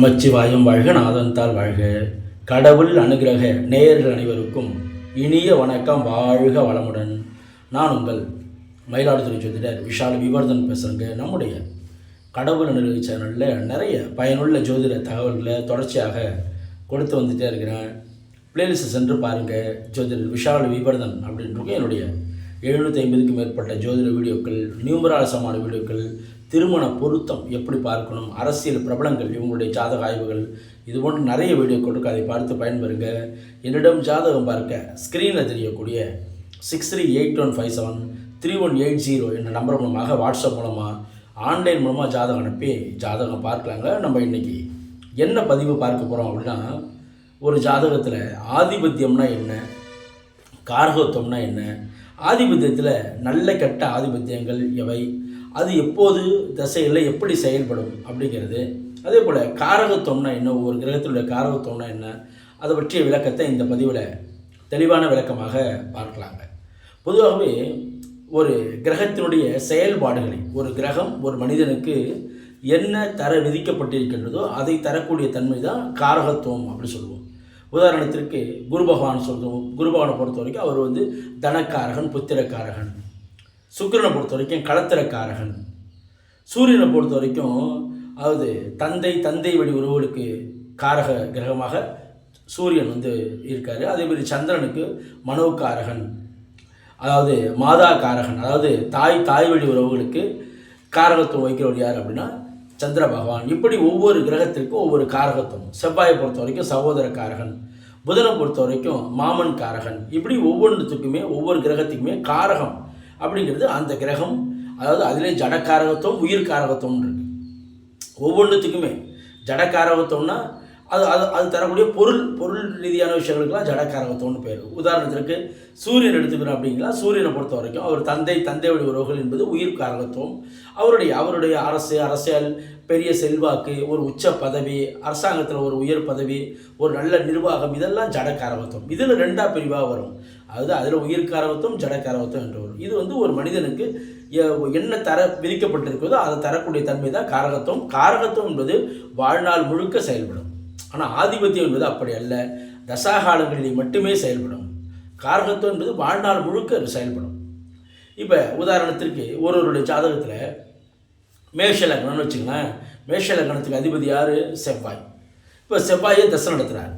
நமச்சிவாயம் வாழ்க நாதந்தால் வாழ்க. கடவுள் அனுகிரக நேயர்கள் அனைவருக்கும் இனிய வணக்கம் வாழ்க வளமுடன். நான் உங்கள் மயிலாடுதுறை ஜோதிடர் விஷால் விவர்தன் பேசுகிறேங்க நம்முடைய கடவுள் அனுகிரக சேனலில் நிறைய பயனுள்ள ஜோதிட தகவல்களை தொடர்ச்சியாக கொடுத்து வந்துட்டே இருக்கிறேன். பிளேலிஸ்ட் சென்று பாருங்கள் ஜோதிடர் விஷால் விவர்தன் அப்படின்றது என்னுடைய எழுநூற்றி ஐம்பதுக்கும் மேற்பட்ட ஜோதிட வீடியோக்கள் நியூமராசமான வீடியோக்கள் திருமண பொருத்தம் எப்படி பார்க்கணும் அரசியல் பிரபலங்கள் இவங்களுடைய ஜாதக ஆய்வுகள் இது போன்ற நிறைய வீடியோக்கள் இருக்கு அதை பார்த்து பயன்பெறுங்க. என்னிடம் ஜாதகம் பார்க்க ஸ்க்ரீனில் தெரியக்கூடிய six three eight one five seven three one eight zero என்ற நம்பர் மூலமாக வாட்ஸ்அப் மூலமாக ஆன்லைன் மூலமாக ஜாதகம் அனுப்பி ஜாதகம் பார்க்கலாங்க. நம்ம இன்றைக்கி என்ன பதிவு பார்க்க போகிறோம் அப்படின்னா ஒரு ஜாதகத்தில் ஆதிபத்தியம்னா என்ன கார்கோத்தம்னா என்ன ஆதிபத்தியத்தில் நல்ல கெட்ட ஆதிபத்தியங்கள் எவை? அது எப்போது தசைகளில் எப்படி செயல்படும் அப்படிங்கிறது. அதே போல் காரகத்துவம்னா என்ன? ஒவ்வொரு கிரகத்தினுடைய காரகத்துவம்னா என்ன? அதை பற்றிய விளக்கத்தை இந்த பதிவில் தெளிவான விளக்கமாக பார்க்கலாங்க. பொதுவாகவே ஒரு கிரகத்தினுடைய செயல்பாடுகளை ஒரு கிரகம் ஒரு மனிதனுக்கு என்ன தர விதிக்கப்பட்டிருக்கின்றதோ அதை தரக்கூடிய தன்மை தான் காரகத்துவம் அப்படி சொல்லுவோம். உதாரணத்திற்கு குரு பகவான் சொல்கிறோம் குரு பகவானை பொறுத்த வரைக்கும் அவர் வந்து தனக்காரகன் புத்திரக்காரகன். சுக்கிரனை பொறுத்த வரைக்கும் களத்திரக்காரகன் சூரியனை பொறுத்த வரைக்கும் அதாவது தந்தை தந்தை வழி உறவுகளுக்கு காரக கிரகமாக சூரியன் வந்து இருக்கார். அதேமாதிரி சந்திரனுக்கு மனோக்காரகன் அதாவது மாதா காரகன் அதாவது தாய் தாய் வழி உறவுகளுக்கு காரகத்துவம் வைக்கிறவர் யார் அப்படின்னா சந்திர பகவான். இப்படி ஒவ்வொரு கிரகத்திற்கும் ஒவ்வொரு காரகத்துவம். செவ்வாயை பொறுத்த வரைக்கும் சகோதர காரகன் புதனை பொறுத்த வரைக்கும் மாமன் காரகன். இப்படி ஒவ்வொன்றுத்துக்குமே ஒவ்வொரு கிரகத்துக்குமே காரகம் அப்படிங்கிறது அந்த கிரகம். அதாவது அதிலே ஜடக்காரகத்துவம் உயிர் காரகத்துவம் இருக்கு. ஒவ்வொன்றுத்துக்குமே. ஜடக்காரகத்துவம்னா அது அது அது தரக்கூடிய பொருள் பொருள் ரீதியான விஷயங்களுக்கெல்லாம் ஜடக்காரகத்துவம்னு பேர் உதாரணத்திற்கு சூரியன் எடுத்துக்கிறோம் அப்படிங்களா? சூரியனை பொறுத்த வரைக்கும் அவர் தந்தை தந்தை வழி உறவுகள் என்பது உயிர் காரகத்துவம். அவருடைய அவருடைய அரசு அரசியல் பெரிய செல்வாக்கு ஒரு உச்ச பதவி அரசாங்கத்தில் ஒரு உயர் பதவி ஒரு நல்ல நிர்வாகம் இதெல்லாம் ஜடக்காரகத்துவம். இதில் ரெண்டாக பிரிவாக வரும். அதாவது அதில் உயிர்காரகத்துவம் ஜடக்காரகத்துவம் என்று வரும். இது வந்து ஒரு மனிதனுக்கு என்ன தர விதிக்கப்பட்டிருக்கிறதோ அதை தரக்கூடிய தன்மை தான் காரகத்துவம். காரகத்துவம் என்பது வாழ்நாள் முழுக்க செயல்படும். ஆனால் ஆதிபத்தியம் என்பது அப்படி அல்ல. தசாகாலங்களில் மட்டுமே செயல்படும். காரகத்துவம் என்பது வாழ்நாள் முழுக்க அது செயல்படும். இப்போ உதாரணத்திற்கு ஒருவருடைய ஜாதகத்தில் மேஷ லக்னம்னு வச்சுங்களேன் மேஷ லக்னத்துக்கு அதிபதி யார்? செவ்வாய். இப்போ செவ்வாயை தசை நடத்துகிறார்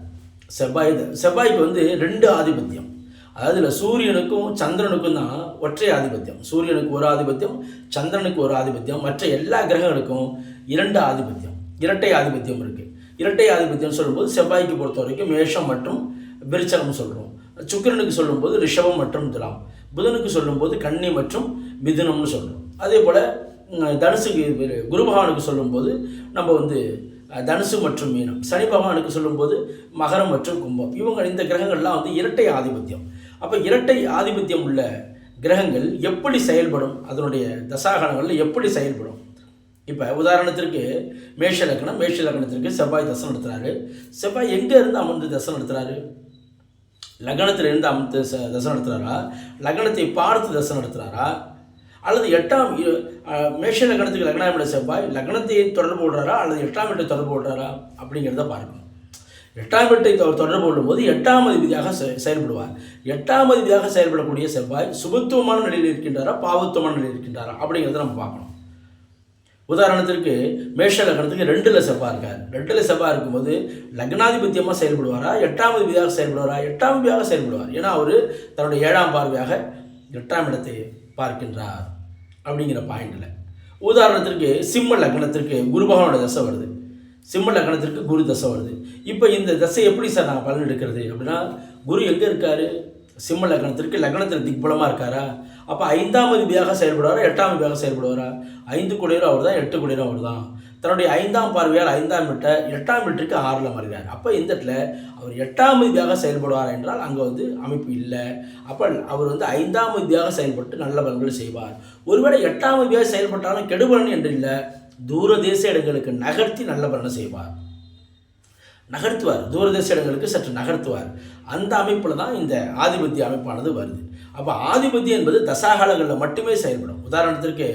செவ்வாய் செவ்வாய்க்கு வந்து ரெண்டு ஆதிபத்தியம். அதாவது சூரியனுக்கும் சந்திரனுக்கும் தான் ஒற்றை ஆதிபத்தியம். சூரியனுக்கு ஒரு ஆதிபத்தியம் சந்திரனுக்கு ஒரு ஆதிபத்தியம். மற்ற எல்லா கிரகங்களுக்கும் இரண்டு ஆதிபத்தியம். இரட்டை ஆதிபத்தியம் இருக்குது இரட்டை ஆதிபத்தியம் சொல்லும்போது செவ்வாய்க்கு பொறுத்த வரைக்கும் மேஷம் மற்றும் விருச்சகம் சொல்கிறோம் சுக்கிரனுக்கு சொல்லும்போது ரிஷபம் மற்றும் துலாம். புதனுக்கு சொல்லும்போது கன்னி மற்றும் மிதுனம்னு சொல்கிறோம் அதே போல் தனுசுக்கு குரு பகவானுக்கு சொல்லும்போது நம்ம வந்து தனுசு மற்றும் மீனம். சனி பகவானுக்கு சொல்லும்போது மகரம் மற்றும் கும்பம். இவங்க இந்த கிரகங்கள்லாம் வந்து இரட்டை ஆதிபத்தியம். அப்போ இரட்டை ஆதிபத்தியம் உள்ள கிரகங்கள் எப்படி செயல்படும்? அதனுடைய தசாகணங்களில் எப்படி செயல்படும்? இப்போ உதாரணத்திற்கு மேஷ லக்னம் மேஷ லக்னத்திற்கு செவ்வாய் தசை நடத்துகிறாரு செவ்வாய் எங்கே இருந்து அமர்ந்து தசை நடத்துகிறாரு லக்னத்தில் இருந்து அமர்ந்து ச- தசை நடத்துகிறாரா லக்னத்தை பார்த்து தசை நடத்துகிறாரா அல்லது எட்டாம் மேஷ லக்னத்துக்கு லக்னாம் இட செவ்வாய் லக்னத்தை தொடர்பு விடுறாரா அல்லது எட்டாம் வீட்டை தொடர்பு விடுறாரா அப்படிங்கிறத பார்க்கணும். எட்டாம் வீட்டை தொ- தொடர்பு கொள்ளும்போது எட்டாம் அதிபதியாக செ- செயல்படுவார். எட்டாம் அதிபதியாக செயல்படக்கூடிய செவ்வாய் சுபத்துவமான நிலையில் இருக்கின்றாரா? பாவத்துவமான நிலையில் இருக்கின்றாரா? அப்படிங்கிறத நம்ம பார்க்கணும். உதாரணத்திற்கு மேஷ லக்னத்துக்கு ரெண்டில் செவ்வா இருக்கார். ரெண்டில் செவ்வாய் இருக்கும்போது லக்னாதிபத்தியமாக செயல்படுவாரா? எட்டாம் விதியாக செயல்படுவாரா? எட்டாம் விதியாக செயல்படுவார். ஏன்னா அவர் தன்னுடைய ஏழாம் பார்வையாக எட்டாம் இடத்தை பார்க்கின்றார் அப்படிங்கிற பாயிண்டில் உதாரணத்திற்கு சிம்ம லக்னத்திற்கு குரு பகவானோட தசை வருது. சிம்ம லக்னத்திற்கு குரு தசை வருது. இப்போ இந்த தசை எப்படி சார் நாங்கள் பலன் எடுக்கிறது அப்படின்னா குரு எங்கே இருக்காரு? சிம்ம லக்னத்திற்கு லக்னத்தில் திக்பலமாக இருக்காரா? அப்போ ஐந்தாம் அதிபதியாக செயல்படுவாரா? எட்டாம் அதிபதியாக செயல்படுவாரா? ஐந்து குடியரும் அவர் தான் எட்டு குடியரும் அவர் தான் தன்னுடைய ஐந்தாம் பார்வையால் ஐந்தாம் வீட்டை எட்டாம் வீட்டுக்கு ஆறில் மாறுகிறார். அப்போ இந்த இடத்துல அவர் எட்டாம் அதிபதியாக செயல்படுவார் என்றால் அங்கே வந்து அமைப்பு இல்லை. அப்போ அவர் வந்து ஐந்தாம் அதிபதியாக செயல்பட்டு நல்ல பலன்களை செய்வார். ஒருவேளை எட்டாம் அதிபதியாக செயல்பட்டாலும் கெடுபலன் என்று இல்லை தூர தேச இடங்களுக்கு நகர்த்தி நல்ல பலனை செய்வார். நகர்த்துவார். தூரதேச இடங்களுக்கு சற்று நகர்த்துவார். அந்த அமைப்பில் தான் இந்த ஆதிபத்திய அமைப்பானது வருது. அப்போ ஆதிபத்தியம் என்பது தசாகாலங்களில் மட்டுமே செயல்படும். உதாரணத்திற்கு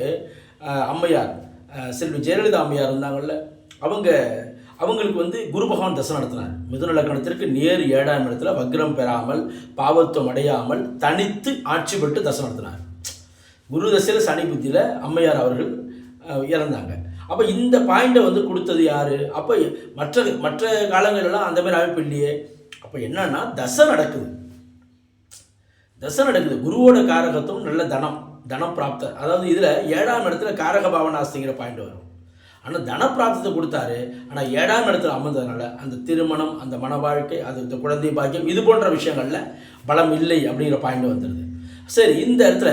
அம்மையார் செல்வி ஜெயலலிதா அம்மையார் இருந்தாங்கல்ல அவங்க அவங்களுக்கு வந்து குரு பகவான் தசை நடத்தினார். மிதுன லக்கணத்திற்கு நேர் ஏழாம் இடத்துல வக்ரம் பெறாமல் பாவத்துவம் அடையாமல் தனித்து ஆட்சி பெற்று தசை நடத்தினார். குரு தசையில் சனி புத்தியில் அம்மையார் அவர்கள் இறந்தாங்க. அப்போ இந்த பாயிண்டை வந்து கொடுத்தது யார்? அப்போ மற்ற மற்ற காலங்களெல்லாம் அந்த மாதிரி அமைப்பு இல்லையே. அப்போ என்னன்னா தசை நடக்குது. தசை நடக்குது. குருவோட காரகத்தும் நல்ல தனம் தன பிராப்த அதாவது இதில் ஏழாம் இடத்துல காரக பாவனாஸ்திங்கிற பாயிண்ட் வரும். ஆனால் தனப்பிராப்தத்தை கொடுத்தாரு. ஆனால் ஏழாம் இடத்துல அமர்ந்ததுனால அந்த திருமணம் அந்த மன வாழ்க்கை அது இந்த குழந்தை பாக்கியம் இது போன்ற விஷயங்களில் பலம் இல்லை அப்படிங்கிற பாயிண்ட் வந்துடுது சரி இந்த இடத்துல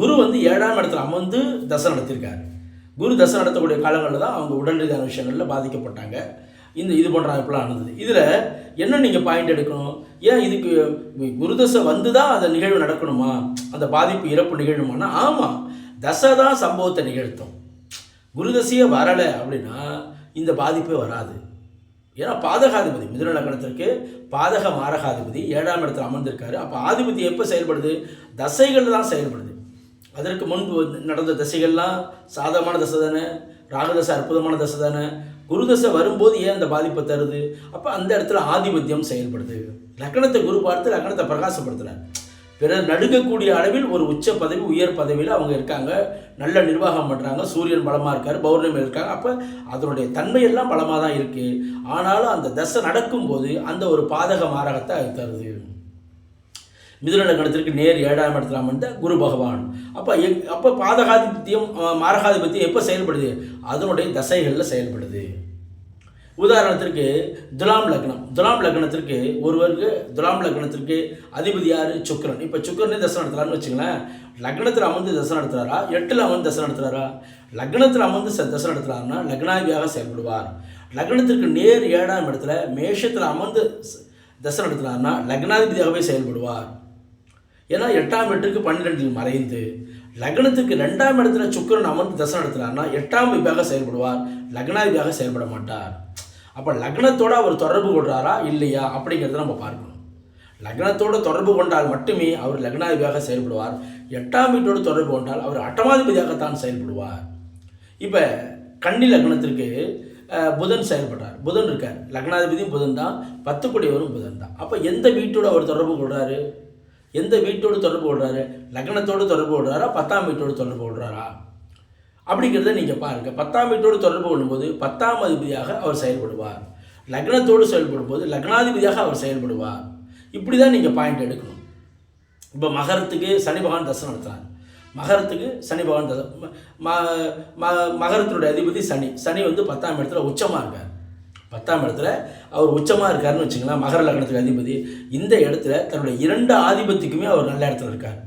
குரு வந்து ஏழாம் இடத்துல அமர்ந்து தசை நடத்தியிருக்காரு குரு தசை நடத்தக்கூடிய காலங்களில் தான் அவங்க உடல் ரீதியான விஷயங்களில் பாதிக்கப்பட்டாங்க. இந்த இது போன்ற அமைப்புலாம் நடந்தது. இதில் என்ன நீங்கள் பாயிண்ட் எடுக்கணும்? ஏன் இதுக்கு குருதசை வந்து தான் அந்த நிகழ்வு நடக்கணுமா? அந்த பாதிப்பு இறப்பு நிகழணுமானா ஆமாம் தசை தான் சம்பவத்தை நிகழ்த்தும். குருதசையே வரலை அப்படின்னா இந்த பாதிப்பே வராது. ஏன்னா பாதகாதிபதி மிதுன லக்னத்திற்கு பாதக மாரகாதிபதி ஏழாம் இடத்துல அமர்ந்திருக்காரு. அப்போ ஆதிபதி எப்போ செயல்படுது? தசைகள் தான் செயல்படுது. அதற்கு முன்பு வந்து நடந்த தசைகள்லாம் சாதகமான தசை தானே? ராகதசை அற்புதமான தசை தானே? குருதசை வரும்போது ஏன் அந்த பாதிப்பை தருது? அப்போ அந்த இடத்துல ஆதிபத்தியம் செயல்படுது. லக்னத்தை குரு பார்த்து லக்னத்தை பிரகாசப்படுத்துறார். பிறர் நடுக்கக்கூடிய அளவில் ஒரு உச்ச பதவி உயர் பதவியில் அவங்க இருக்காங்க. நல்ல நிர்வாகம் பண்ணுறாங்க சூரியன் பலமாக இருக்கார் பௌர்ணமி இருக்காங்க. அப்போ அதனுடைய தன்மையெல்லாம் பலமாக தான் இருக்குது ஆனாலும் அந்த தசை நடக்கும்போது அந்த ஒரு பாதக மாரகத்தை அது தருது. மிதுன லக்னத்திற்கு நேர் ஏழாம் இடத்துல அமர்ந்த குரு பகவான். அப்போ எங் அப்போ பாதகாதிபத்தியம் மாரகாதிபத்தியம் எப்போ செயல்படுது? அதனுடைய தசைகளில் செயல்படுது. உதாரணத்திற்கு துலாம் லக்னம். துலாம் லக்னத்திற்கு ஒருவருக்கு துலாம் லக்னத்திற்கு அதிபதி யார்? சுக்கிரன். இப்போ சுக்கரனே தசை நடத்துறாருன்னு வச்சுங்களேன் லக்னத்தில் அமர்ந்து தசை நடத்துறாரா? எட்டில் அமர்ந்து தசை நடத்துறாரா? லக்னத்தில் அமர்ந்து ச- தசை நடத்துறாருன்னா லக்னாதிபியாக செயல்படுவார். லக்னத்திற்கு நேர் ஏழாம் இடத்துல மேஷத்தில் அமர்ந்து ச- தசை நடத்துறாருன்னா லக்னாதிபதியாகவே செயல்படுவார். ஏன்னா எட்டாம் வீட்டுக்கு பன்னிரெண்டில் மறைந்து லக்னத்துக்கு ரெண்டாம் இடத்துல சுக்கிரன் அமர்ந்து தசை நடத்துகிறார்னா எட்டாம் விபாக செயல்படுவார் லக்னாதிபியாக செயல்பட மாட்டார். அப்போ லக்னத்தோட அவர் தொடர்பு கொள்கிறாரா இல்லையா? அப்படிங்கிறத நம்ம பார்க்கணும். லக்னத்தோட தொடர்பு கொண்டால் மட்டுமே அவர் லக்னாதிபியாக செயல்படுவார். எட்டாம் வீட்டோடு தொடர்பு கொண்டால் அவர் அட்டமாதிபதியாகத்தான் செயல்படுவார். இப்போ கன்னி லக்னத்திற்கு புதன் செயல்படுறார். புதன் இருக்கார். லக்னாதிபதியும் புதன் தான் பத்து கூடியவரும் புதன் தான். அப்போ எந்த வீட்டோடு அவர் தொடர்பு கொள்கிறாரு எந்த வீட்டோடு தொடர்பு விடுறாரு லக்னத்தோடு தொடர்பு கொள்றாரா? பத்தாம் வீட்டோடு தொடர்பு விடுறாரா அப்படிங்கிறத நீங்கள் பாருங்கள் பத்தாம் வீட்டோடு தொடர்பு கொள்ளும்போது பத்தாம் அதிபதியாக அவர் செயல்படுவார். லக்னத்தோடு செயல்படும் போது லக்னாதிபதியாக அவர் செயல்படுவார். இப்படி தான் நீங்கள் பாயிண்ட் எடுக்கணும். இப்போ மகரத்துக்கு சனி பகவான் தசை நடத்துகிறார் மகரத்துக்கு சனி பகவான் தசை ம- ம- மகரத்தினுடைய அதிபதி சனி. சனி வந்து பத்தாம் இடத்துல உச்சமாக இருக்கார். பத்தாம் இடத்துல அவர் உச்சமாக இருக்காருன்னு வச்சுங்களேன் மகர லக்னத்துக்கு அதிபதி. இந்த இடத்துல தன்னுடைய இரண்டு ஆதிபத்திக்குமே அவர் நல்ல இடத்துல இருக்கார்.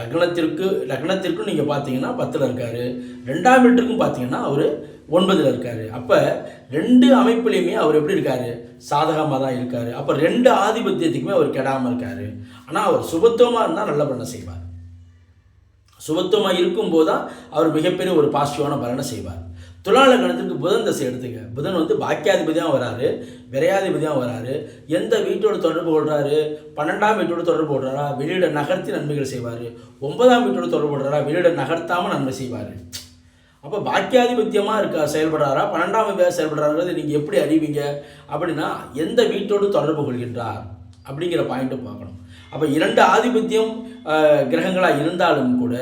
லக்னத்திற்கு லக்னத்திற்கும் நீங்கள் பார்த்தீங்கன்னா பத்தில் இருக்கார். ரெண்டாம் வீட்டுக்கும் பார்த்தீங்கன்னா அவர் ஒன்பதில் இருக்கார். அப்போ ரெண்டு அமைப்புலையுமே அவர் எப்படி இருக்கார்? சாதகமாக தான் இருக்கார். அப்போ ரெண்டு ஆதிபத்தியத்துக்குமே அவர் கெடாமல் இருக்கார். ஆனால் அவர் சுபத்துவமாக இருந்தால் நல்ல பண்ண செய்வார். சுபத்துவமாக இருக்கும்போது தான் அவர் மிகப்பெரிய ஒரு பாசிட்டிவான பலனை செய்வார். துலாலக்கணத்துக்கு புதன் தசை எடுத்துங்க. புதன் வந்து பாக்கியாதிபதியாக வராரு விரையாதிபதியாக வராரு. எந்த வீட்டோட தொடர்பு கொள்றாரு? பன்னெண்டாம் வீட்டோட தொடர்பு கொள்றாரா? வெளியிட நகர்த்தி நன்மைகள் செய்வார். ஒன்பதாம் வீட்டோட தொடர்பு கொள்றாரா? வெளியிட நகர்த்தாமல் நன்மை செய்வார். அப்போ பாக்கியாதிபத்தியமாக இருக்கா? செயல்படுறாரா? பன்னெண்டாம் பேர் செயல்படுறாங்கிறது நீங்கள் எப்படி அறிவீங்க? அப்படின்னா எந்த வீட்டோடு தொடர்பு கொள்கின்றார்? அப்படிங்கிற பாயிண்ட்டை பார்க்கணும். அப்போ இரண்டு ஆதிபத்தியம் கிரகங்களாக இருந்தாலும் கூட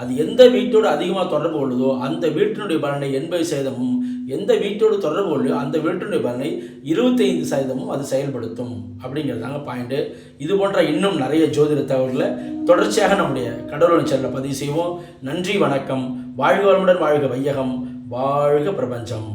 அது எந்த வீட்டோடு அதிகமாக தொடர்பு கொள்ளுதோ அந்த வீட்டினுடைய பலனை எண்பது சதவீதமும் எந்த வீட்டோடு தொடர்பு கொள்ளுதோ அந்த வீட்டினுடைய பலனை இருபத்தைந்து சதவீதமும் அது செயல்படுத்தும். அப்படிங்கிறதாங்க பாயிண்ட்டு இது போன்ற இன்னும் நிறைய ஜோதிட தகவல்களை தொடர்ச்சியாக நம்முடைய கடவுள் சேனலில் பதிவு செய்வோம். நன்றி வணக்கம். வாழ்க வளமுடன் வாழ்க வையகம். வாழ்க பிரபஞ்சம்.